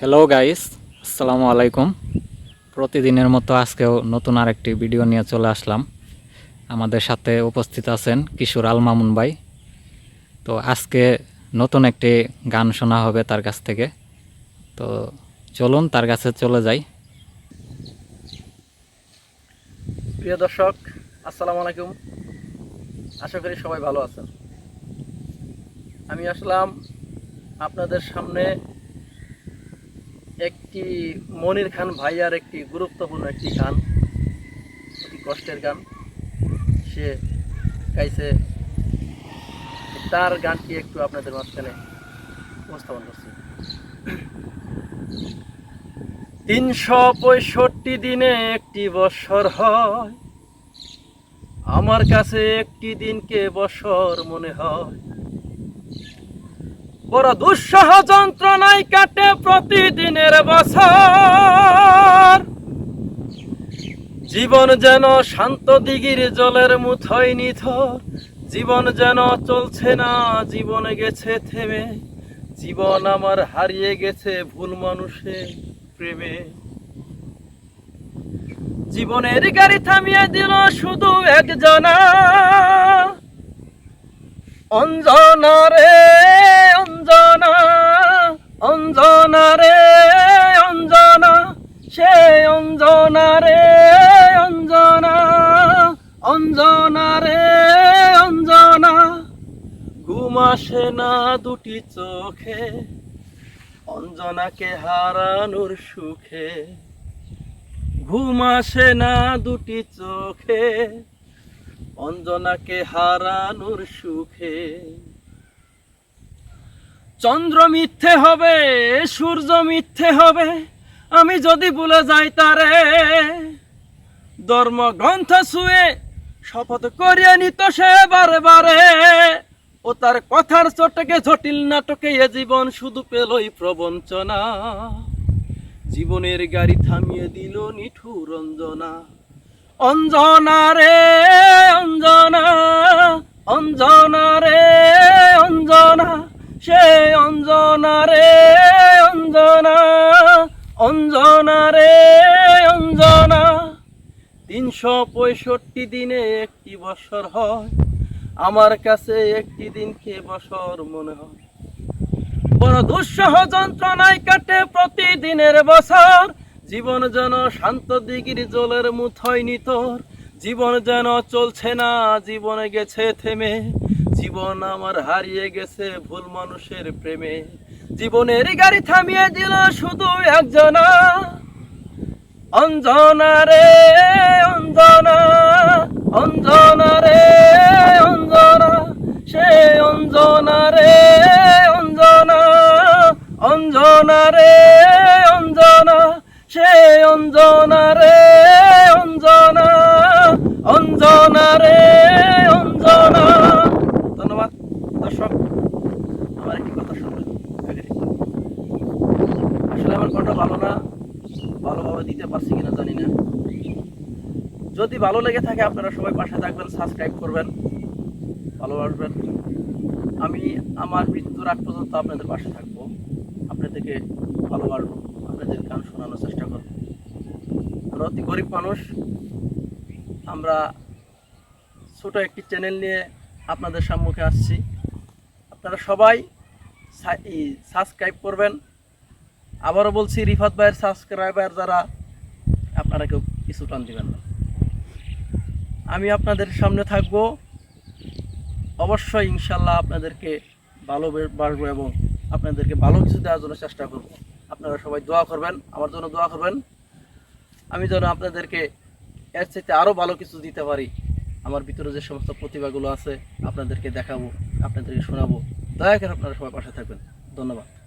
Hello guys আসসালামু আলাইকুম প্রতিদিনের মতো আজকেও নতুন আরেকটি ভিডিও নিয়ে চলে আসলাম। আমাদের সাথে উপস্থিত আছেন কিশোর আল মামুন ভাই। তো আজকে নতুন একটি গান শোনা হবে তার কাছ থেকে। তো চলুন, তার কাছে চলে যাই। প্রিয় দর্শক, আসসালামু আলাইকুম। আশা করি সবাই ভালো আছেন। আমি আসলাম আপনাদের সামনে একটি মনির খান ভাইয়ার একটি গুরুত্বপূর্ণ একটি গান, অতি কষ্টের গান। সে গাইছে। তার গানটি একটু আপনাদের মাঝখানে উপস্থাপন করছি। তিনশো পঁয়ষট্টি দিনে একটি বৎসর হয়। আমার কাছে একটি দিনকে বছর মনে হয়। বড় দুঃসহ যন্ত্রণায় কাটে প্রতিদিনের বছর। জীবন যেন শান্ত দিঘির জলের মুথই নিথর। জীবন যেন চলছে না, জীবনে গেছে থেমে। জীবন আমার হারিয়ে গেছে ভুল মানুষের প্রেমে। জীবনের গাড়ি থামিয়ে দিল শুধু একজনা। অঞ্জনা রে ঘুম আসে না দুটি চোখে, অঞ্জনাকে হারানোর সুখে। ঘুম আসে না দুটি চোখে, অঞ্জনাকে হারানোর সুখে। চন্দ্র মিথ্যে হবে, সূর্য মিথ্যে হবে, আমি যদি ভুলে যাই তারে। ধর্মগ্রন্থ শুয়ে শপথ করিয়া নিত সে বারে বারে। ও তার কথার চটকে জটিল নাটকে এ জীবন শুধু পেলই প্রবঞ্চনা। জীবনের গাড়ি থামিয়ে দিল নিঠুর অঞ্জনা অঞ্জনা রে, অঞ্জনা অঞ্জনা রে, অঞ্জনা, সে অঞ্জনা রে, অঞ্জনা অঞ্জনা রে, অঞ্জনা। তিনশো পঁয়ষট্টি দিনে একটি বছর হয়। আমার কাছে একটি দিন দিনকে বছর মনে হয়। বড় দুঃসহ যন্ত্রণায় কাটে প্রতিদিনের বছর। জীবন যেন শান্ত দিগির জলের মুথই নিতর। জীবন যেন চলছে না, জীবনে গেছে থেমে। জীবন আমার হারিয়ে গেছে ভুল মানুষের প্রেমে। জীবনের গাড়ি থামিয়ে দিল শুধু একজনা। অঞ্জনা রে, অঞ্জনা। অঞ্জনা রে, অঞ্জনা, সে অঞ্জনা রে, অঞ্জনা অঞ্জনা রে, অঞ্জনা। ধন্যবাদ, দর্শক, আমার একটি কথা শুনবেন। আসলে আমার কণ্ঠ ভালো না, ভালোভাবে দিতে পারছি কিনা জানি না। যদি ভালো লেগে থাকে, আপনারা সবাই পাশে থাকবেন, সাবস্ক্রাইব করবেন ভালোবাসবেন আমি, আমার মৃত্যুর আগ পর্যন্ত আপনাদের পাশে থাকব। আপনাদেরকে ভালোবাসবো আপনাদের গান শোনানোর চেষ্টা করব। আমরা অতি গরিব মানুষ, আমরা ছোট একটি চ্যানেল নিয়ে আপনাদের সম্মুখে আসছি। আপনারা সবাই সাবস্ক্রাইব করবেন। আবারও বলছি, রিফাত ভাইয়ের সাবস্ক্রাইবার যারা, আপনারা কেউ কিছু টান দিবেন না। আমি আপনাদের সামনে থাকব। অবশ্যই ইনশাল্লাহ আপনাদেরকে ভালো ভালোবাসবো এবং আপনাদেরকে ভালো কিছু দেওয়ার জন্য চেষ্টা করব। আপনারা সবাই দোয়া করবেন, আমার জন্য দোয়া করবেন। আমি যেন আপনাদেরকে এর চাইতে আরও ভালো কিছু দিতে পারি। আমার ভিতরে যে সমস্ত প্রতিভাগুলো আছে, আপনাদেরকে দেখাবো, আপনাদেরকে শোনাবো। দয়া করে আপনারা সবাই পাশে থাকবেন। ধন্যবাদ।